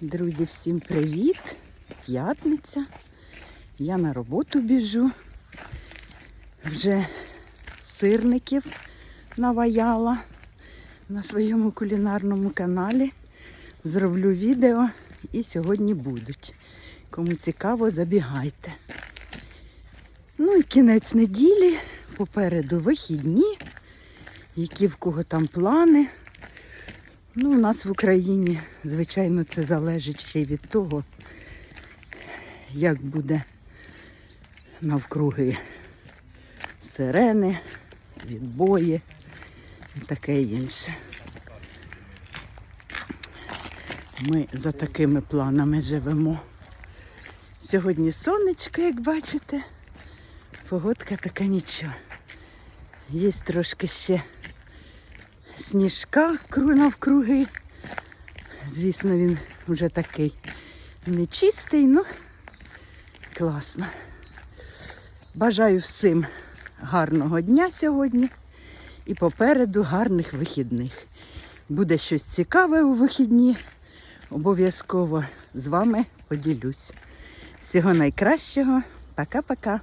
Друзі, всім привіт! П'ятниця. Я на роботу біжу. Вже сирників наваяла на своєму кулінарному каналі. Зроблю відео і сьогодні будуть. Кому цікаво, забігайте. Ну і кінець неділі, попереду вихідні, які в кого там плани. Ну, у нас в Україні, звичайно, це залежить ще й від того, як буде навкруги сирени, відбої і таке інше. Ми за такими планами живемо. Сьогодні сонечко, як бачите, погодка така нічого. Є трошки ще сніжка навкруги. Звісно, він вже такий нечистий, ну класно. Бажаю всім гарного дня сьогодні і попереду гарних вихідних. Буде щось цікаве у вихідні. Обов'язково з вами поділюсь. Всього найкращого. Пока-пока.